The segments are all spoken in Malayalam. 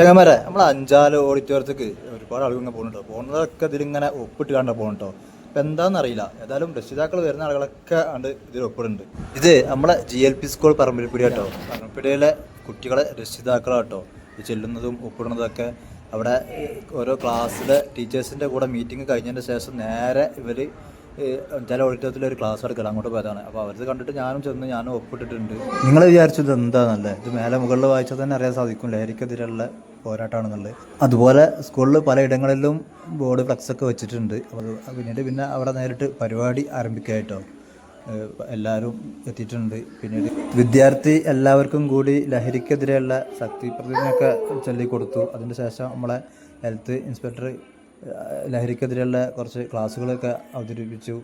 ചങ്ങന്മാരെ നമ്മൾ അഞ്ചാൽ ഓഡിറ്റോറിയത്തേക്ക് ഒരുപാട് ആളുകൾ ഇങ്ങനെ പോകുന്നുണ്ടോ. പോകുന്നതൊക്കെ ഇതിലിങ്ങനെ ഒപ്പിട്ട് കണ്ട പോകുന്നുണ്ടോ എന്താണെന്ന് അറിയില്ല. ഏതായാലും രക്ഷിതാക്കൾ വരുന്ന ആളുകളൊക്കെ ഉണ്ട് ഇതിൽ ഒപ്പിടുന്നുണ്ട്. ഇത് നമ്മളെ G L P school Parambilpidi കേട്ടോ പറമ്പിടിയിലെ കുട്ടികളെ രക്ഷിതാക്കളാട്ടോ. ഇത് ചെല്ലുന്നതും ഒപ്പിടുന്നതൊക്കെ അവിടെ ഓരോ ക്ലാസ്സിലെ ടീച്ചേഴ്സിന്റെ കൂടെ മീറ്റിംഗ് കഴിഞ്ഞതിന് ശേഷം നേരെ ഇവർ ചില ഓഡിറ്റോറിയത്തിൽ ഒരു ക്ലാസ് എടുക്കല അങ്ങോട്ട് പോയതാണ്. അപ്പോൾ അവരത് കണ്ടിട്ട് ഞാനും ചെന്ന് ഞാനും ഒപ്പിട്ടിട്ടുണ്ട്. നിങ്ങൾ വിചാരിച്ചത് എന്താണെന്നല്ലേ ഇത് മേലെ മുകളിൽ വായിച്ചാൽ തന്നെ അറിയാൻ സാധിക്കും ലഹരിക്കെതിരെയുള്ള പോരാട്ടമാണെന്നുള്ളത് അതുപോലെ സ്കൂളിൽ പലയിടങ്ങളിലും ബോർഡ് ഫ്ലക്സൊക്കെ വെച്ചിട്ടുണ്ട്. പിന്നീട് പിന്നെ അവിടെ നേരിട്ട് പരിപാടി ആരംഭിക്കായിട്ടോ എല്ലാവരും എത്തിയിട്ടുണ്ട്. പിന്നീട് വിദ്യാർത്ഥി എല്ലാവർക്കും കൂടി ലഹരിക്കെതിരെയുള്ള ശക്തി പ്രതിജ്ഞയൊക്കെ ചൊല്ലിക്കൊടുത്തു. അതിന് ശേഷം നമ്മളെ ഹെൽത്ത് ഇൻസ്പെക്ടർ ലഹരിക്കെതിരെയുള്ള കുറച്ച് ക്ലാസ്സുകളൊക്കെ അവതരിപ്പിച്ചു.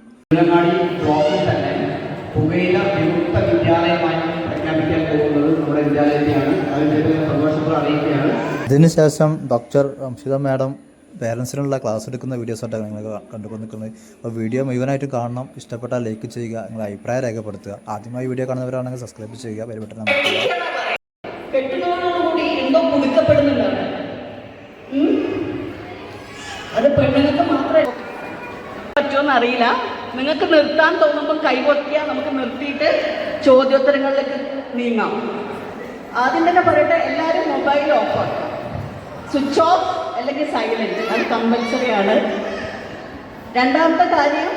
പുകയില വിമുക്ത വിദ്യാലയമായി പ്രഖ്യാപിക്കാൻ പോകുന്നത് നമ്മുടെ വിദ്യാലയത്തെയാണ്. അറിയിക്കുകയാണ്. ഇതിനുശേഷം ഡോക്ടർ അംഷിത മാഡം പേരൻസിനുള്ള ക്ലാസ് എടുക്കുന്ന വീഡിയോസ് വീഡിയോസായിട്ടാണ് നിങ്ങൾ കണ്ടുകൊണ്ടിരിക്കുന്നത്. അപ്പോൾ വീഡിയോ മുഴുവനായിട്ട് കാണണം. ഇഷ്ടപ്പെട്ടാൽ ലൈക്ക് ചെയ്യുക. നിങ്ങളുടെ അഭിപ്രായം രേഖപ്പെടുത്തുക. ആദ്യമായി വീഡിയോ കാണുന്നവരാണെങ്കിൽ സബ്സ്ക്രൈബ് ചെയ്യുക. വരുമ്പോൾ? അത് പെണ്ണുങ്ങൾക്ക് മാത്രമേ പറ്റുമെന്ന് അറിയില്ല നിങ്ങൾക്ക് നിർത്താൻ തോന്നുമ്പോൾ കൈകൊത്തിയാൽ നമുക്ക് നിർത്തിയിട്ട് ചോദ്യോത്തരങ്ങളിലേക്ക് നീങ്ങാം. ആദ്യം തന്നെ പറയട്ടെ എല്ലാവരും മൊബൈൽ ഓഫ് ആക്കുക സ്വിച്ച് ഓഫ് അല്ലെങ്കിൽ സൈലന്റ് അത് കമ്പൽസറി ആണ്. രണ്ടാമത്തെ കാര്യം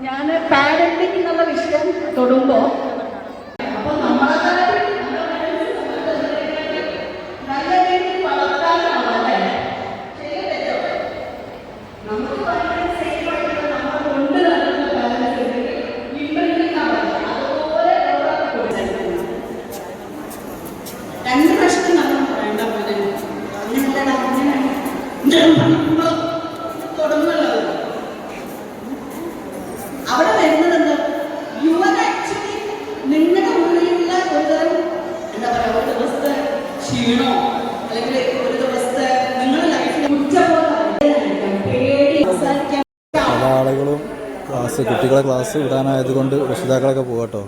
ഞാൻ പാരന്റിങ് എന്നുള്ള വിഷയം തൊടുമ്പോൾ അവിടെ ആക്ച്വലി നിങ്ങളുടെ ഉള്ളിലുള്ള അല്ലെങ്കിൽ ഒരു നിങ്ങളുടെ ലൈഫിൽ ക്ലാസ് കുട്ടികളെ ക്ലാസ് വിടാനായത് കൊണ്ട് രക്ഷിതാക്കളൊക്കെ പോകട്ടോ